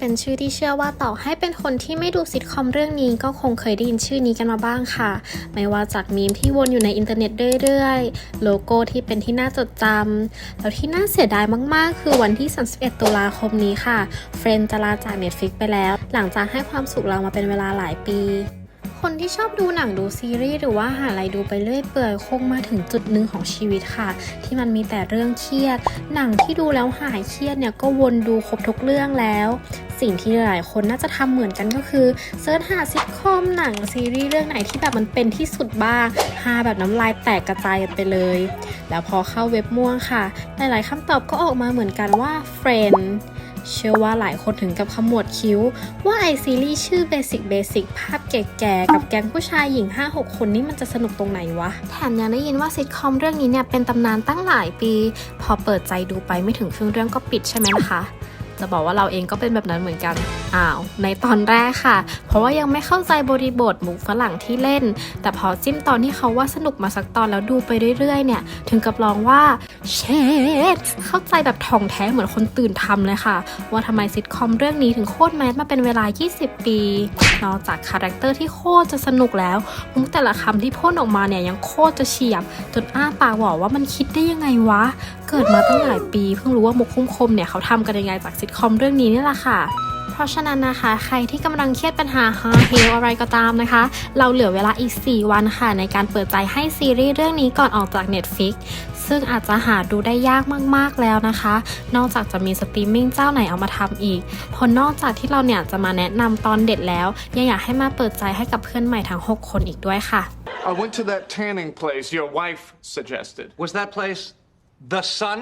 เป็นชื่อที่เชื่อว่าต่อให้เป็นคนที่ไม่ดูซิทคอมเรื่องนี้ก็คงเคยได้ยินชื่อนี้กันมาบ้างค่ะ ไม่ว่าจากมีมที่วนอยู่ในอินเทอร์เน็ตเรื่อยๆ โลโก้ที่เป็นที่น่าจดจำแล้วที่น่าเสียดายมากๆ คือวันที่ 31 ตุลาคมนี้ค่ะ เฟรนจะลาจาก Netflix ไปแล้ว หลังจากให้ความสุขเรามาเป็นเวลาหลายปี คนที่ชอบดูหนังดูซีรีส์หรือว่าหาอะไรดูไปเรื่อยเปื่อยคงมาถึงจุดหนึ่งของชีวิตค่ะ ที่มันมีแต่เรื่องเครียด หนังที่ดูแล้วหายเครียดเนี่ยก็วนดูครบทุกเรื่องแล้ว สิ่งที่หลายคนน่าจะทำเหมือนกันก็คือเซิร์ชหาซิทคอมหนังซีรีส์เรื่องไหนที่แบบมันเป็นที่สุดบ้างหาแบบน้ำลายแตกกระจายไปเลย แล้วพอเข้าเว็บม่วงค่ะหลายๆคำตอบก็ออกมาเหมือนกันว่า Friend เชื่อว่าหลายคนถึงกับขมวดคิ้ว ว่าไอซีรีส์ชื่อ Basic Basic ภาพแก่ๆ กับแก๊งผู้ชายหญิง 5-6 คนนี่มันจะสนุกตรงไหนวะ แถมยังได้ยินว่าซิทคอมเรื่องนี้เนี่ยเป็นตำนานตั้งหลายปี พอเปิดใจดูไปไม่ถึงครึ่งเรื่องก็ปิดใช่ไหมนะคะ จะบอกว่าเราเองก็เป็นแบบนั้นเหมือนกัน อ้าว ในตอนแรกค่ะ เพราะว่ายังไม่เข้าใจบริบทหมูฝรั่งที่เล่น แต่พอจิ้มตอนที่เขาว่าสนุกมาสักตอนแล้วดูไปเรื่อยๆ เนี่ย ถึงกับร้องว่าเชดเข้าใจแบบท่องแท้เหมือนคนตื่นทำเลยค่ะ ว่าทำไมซิทคอมเรื่องนี้ถึงโคตรแมสมาเป็นเวลา 20 ปี นอกจากคาแรคเตอร์ที่โคตรจะสนุกแล้ว มุกแต่ละคำที่พ่นออกมาเนี่ยยังโคตรจะเฉียบ จนอ้าปากบอกว่ามันคิดได้ยังไงวะ เกิดมาตั้งหลายปีเพิ่งรู้ว่ามุกคุ้มคมเนี่ยเขาทำกันยังไงจากซิทคอมเรื่องนี้นี่แหละค่ะ เพราะฉะนั้นนะคะ ใครที่กำลังเครียดปัญหาฮาเฮลอะไรก็ตามนะคะ เราเหลือเวลาอีก 4 วันค่ะ ในการเปิดใจให้ซีรีส์เรื่องนี้ก่อนออกจาก Netflix ซึ่งอาจจะหาดูได้ยากมากๆแล้วนะคะ นอกจากจะมีสตรีมมิ่งเจ้าไหนเอามาทำอีกเพราะนอกจากที่เราเนี่ยจะมาแนะนำตอนเด็ดแล้ว ยังอยากให้มาเปิดใจให้กับเพื่อนใหม่ทั้ง 6 คนอีกด้วยค่ะ I went to that tanning place your wife suggested. Was that place the sun?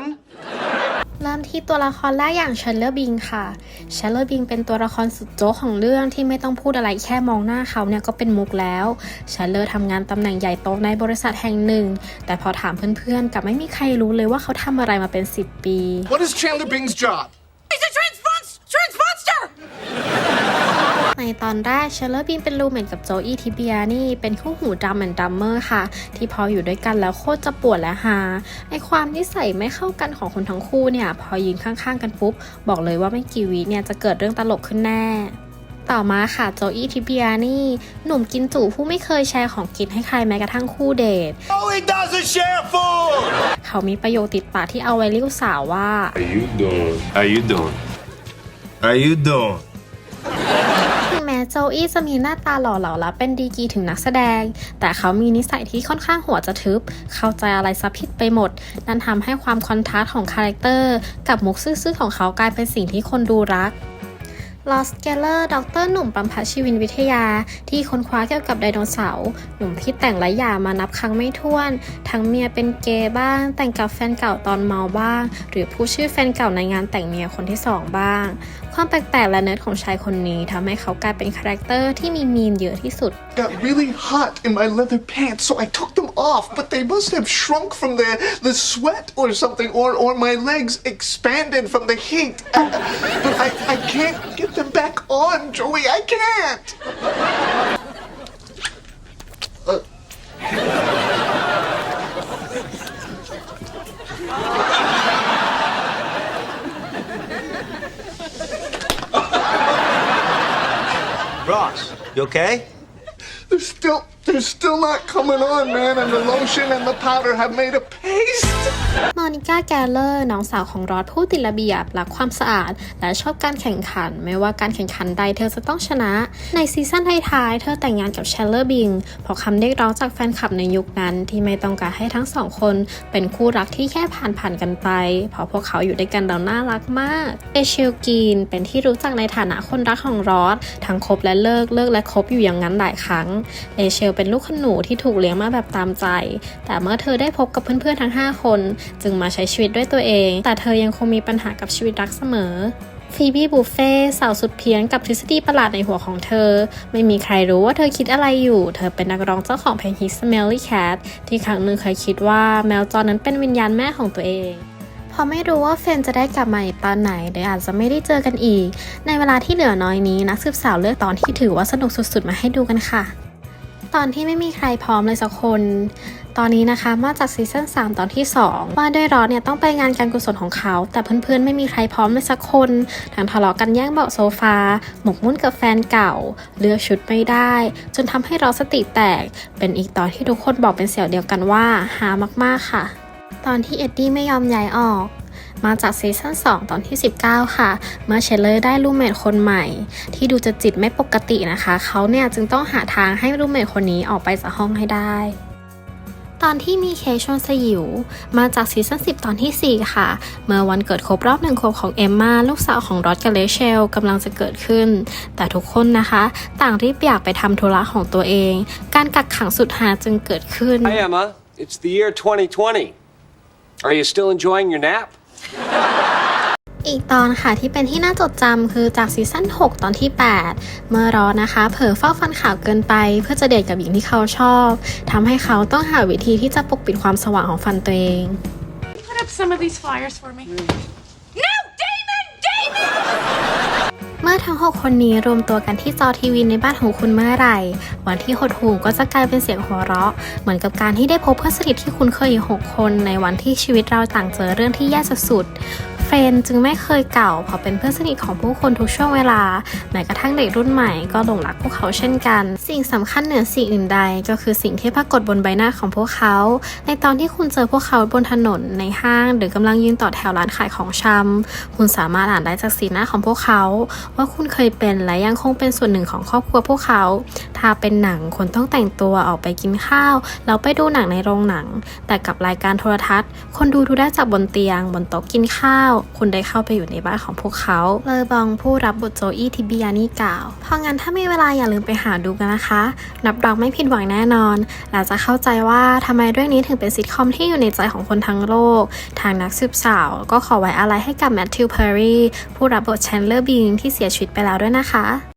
เริ่มที่ตัวละครแรกอย่างเชลเลอร์บิงค่ะเชลเลอร์บิงเป็นตัวละครสุดโจ๊กของเรื่องที่ไม่ต้องพูดอะไรแค่มองหน้าเขาเนี่ยก็เป็นมุกแล้วเชลเลอร์ทำงานตำแหน่งใหญ่โตในบริษัทแห่งหนึ่ง แต่พอถามเพื่อนๆกลับไม่มีใครรู้เลยว่าเขาทำอะไรมาเป็น 10 ปี What is Chandler Bing's job? ในตอนแรกเชลเลอร์บินเป็นรูมเมทกับโจอี้ทิเบียนี่เป็นคู่หูดัมแอนดัมเมอร์ค่ะ ที่พออยู่ด้วยกันแล้วโคตรจะปวดและฮาไอความนิสัยไม่เข้ากันของคนทั้งคู่เนี่ยพอยืนข้างๆกันปุ๊บ บอกเลยว่าไม่กี่วิเนี่ยจะเกิดเรื่องตลกขึ้นแน่ต่อมาค่ะโจอี้ทิเบียนี่ หนุ่มกินจุผู้ไม่เคยแชร์ของกินให้ใครแม้กระทั่งคู่เดท Oh, he doesn't share food! เขามีประโยคติดปากที่เอาไว้เรียกสาวว่า How you doing? How you doing? How you doing? แม้โจอี้จะมีหน้าตาหล่อเหลาและเป็นดีกีถึงนักแสดง แต่เขามีนิสัยที่ค่อนข้างหัวจะทึบ เข้าใจอะไรซับผิดไปหมด นั่นทำให้ความคอนทราสต์ของคาแรคเตอร์กับมุกซื่อๆของเขากลายเป็นสิ่งที่คนดูรัก ลอสเกลเลอร์ ดรหนุ่มปัมพชีวินวิทยา ที่ค้นคว้าเกี่ยวกับไดโนเสาร์ หนุ่มที่แต่งและหย่างมานับครั้งไม่ถ้วน ทั้งเมียเป็นเกย์บ้าง แต่งกับแฟนเก่าตอนเมาบ้าง หรือผู้ชื่อแฟนเก่าในงานแต่งเมียคนที่สองบ้าง ความแปลกๆและเนิร์ดของชายคนนี้ทำให้เขากลายเป็นคาแรคเตอร์ที่มีมีมเยอะที่สุด Got really hot in my leather pants, so I took them off, but they must have shrunk from the, the sweat or something, or, or my legs expanded from the heat. Uh, but I, I can't get back on, Joey. I can't! Ross, you okay? They're still, they're still not coming on, man, and the lotion and the powder have made a paste. มอนิก้าแกลเลอร์น้องสาวของรอดผู้ติดระเบียบรักความสะอาด และชอบการแข่งขัน ไม่ว่าการแข่งขันใดเธอจะต้องชนะ ในซีซั่นท้ายๆ เธอแต่งงานกับเชลเลอร์บิงเพราะคำเรียกร้องจากแฟนคลับในยุคนั้นที่ไม่ต้องการให้ทั้งสองคน เป็นคู่รักที่แค่ผ่านๆกันไป เพราะพวกเขาอยู่ด้วยกันแล้วน่ารักมากเอเชลกีนเป็นที่รู้จักในฐานะคนรักของรอดทั้งคบและเลิกเลิกและคบอยู่อย่างนั้นหลายครั้งเอเชลเป็นลูกขนูที่ถูกเลี้ยงมาแบบตามใจ แต่เมื่อเธอได้พบกับเพื่อนๆทั้ง 5 คนจึงมาใช้ชีวิตด้วยตัวเอง แต่เธอยังคงมีปัญหากับชีวิตรักเสมอฟีบี้บุฟเฟ่สาวสุดเพี้ยนกับทฤษฎีประหลาดในหัวของเธอ ไม่มีใครรู้ว่าเธอคิดอะไรอยู่ เธอเป็นนักร้องเจ้าของเพลง His Smelly Cat ที่ครั้งหนึ่งเคยคิดว่าแมวจรนั้นเป็นวิญญาณแม่ของตัวเองพอไม่รู้ว่าเฟนจะได้กลับมาอีกตอนไหนหรืออาจจะไม่ได้เจอกันอีก ในเวลาที่เหลือน้อยนี้นักสืบสาวเลือกตอนที่ถือว่าสนุกสุดๆมาให้ดูกันค่ะ ตอนที่ไม่มีใครพร้อมเลยสักคน ตอนนี้นะคะมาจากซีซั่น3ตอนที่ 2 ว่าด้วยรอเนี่ยต้องไปงานการกุศลของเขา แต่เพื่อนๆไม่มีใครพร้อมเลยสักคนทั้งทะเลาะกันแย่งเบาะโซฟา หมกมุ่นกับแฟนเก่า เลือกชุดไม่ได้ จนทำให้รอสสติแตก เป็นอีกตอนที่ทุกคนบอกเป็นเสียงเดียวกันว่าหามากๆค่ะ ตอนที่เอ็ดดี้ไม่ยอมย้ายออก มาจากซีซั่น2 ตอนที่ 19 ค่ะ เมื่อเชลเลอร์ได้รูเมทคนใหม่ ที่ดูจะจิตไม่ปกตินะคะ เขาเนี่ยจึงต้องหาทางให้รูเมทคนนี้ออกไปจากห้องให้ได้ตอนที่มีเคชวนสยิว มาจากซีซั่น10 ตอนทีสี่ 4 ค่ะ เมื่อวันเกิดครบรอบหนึ่งขวบของเอมมาลูกสาวของรอดกับเลเชลกำลังจะเกิดขึ้น แต่ทุกคนนะคะ ต่างรีบอยากไปทำธุระของตัวเอง การกักขังสุดหาจึงเกิดขึ้น Hi, Emma. It's the year 2020. Are you still enjoying your nap? อีกตอนค่ะที่เป็นที่น่าจดจำคือจากซีซั่น6 ตอนที่ 8 เมื่อรอนะคะ เผลอเฝ้าฟันขาวเกินไป เพื่อจะเดทกับหญิงที่เขาชอบทำให้เขาต้องหาวิธีที่จะปกปิดความสว่างของฟันตัวเอง Put up some of these flyers for me. มื่อทั้ง 6 คนนี้รวมตัวกันที่จอทีวีในบ้านของคุณเมื่อไหร่ วันที่หดหู่ก็จะกลายเป็นเสียงหัวเราะ เหมือนกับการที่ได้พบเพื่อนสนิทที่คุณเคยอยู่6คนในวันที่ชีวิตเราต่างเจอเรื่องที่แย่สุดๆ เฟรนจึงไม่เคยเก่าเพราะเป็นเพื่อนสนิทของผู้คนทุกช่วงเวลาแม้กระทั่งเด็กรุ่นใหม่ก็หลงรักพวกเขาเช่นกัน สิ่งสำคัญเหนือสิ่งอื่นใด ก็คือสิ่งที่ปรากฏบนใบหน้าของพวกเขา ในตอนที่คุณเจอพวกเขาบนถนนในห้าง หรือกำลังยืนต่อแถวร้านขายของชำคุณสามารถอ่านได้จากสีหน้าของพวกเขา ว่าคุณเคยเป็นและยังคงเป็นส่วนหนึ่งของครอบครัวพวกเขา ถ้าเป็นหนังคนต้องแต่งตัวออกไปกินข้าวแล้วไปดูหนังในโรงหนัง แต่กับรายการโทรทัศน์ คนดูดูได้จากบนเตียง บนโต๊ะกินข้าวคุณได้เข้าไปอยู่ในบ้านของพวกเขาเลอบองผู้รับบทโจอี้ทิบิยานี่กล่าว เพราะงั้นถ้ามีเวลาอย่าลืมไปหาดูกันนะคะนับรองไม่ผิดหวังแน่นอนเราจะเข้าใจว่าทำไมเรื่องนี้ถึงเป็นซิทคอมที่อยู่ในใจของคนทั้งโลก ทางนักสืบสาวก็ขอไว้อะไรให้กับแมทธิวเพอร์รีผู้รับบทแชนเลอร์บิงที่เสียชีวิตไปแล้วด้วยนะคะ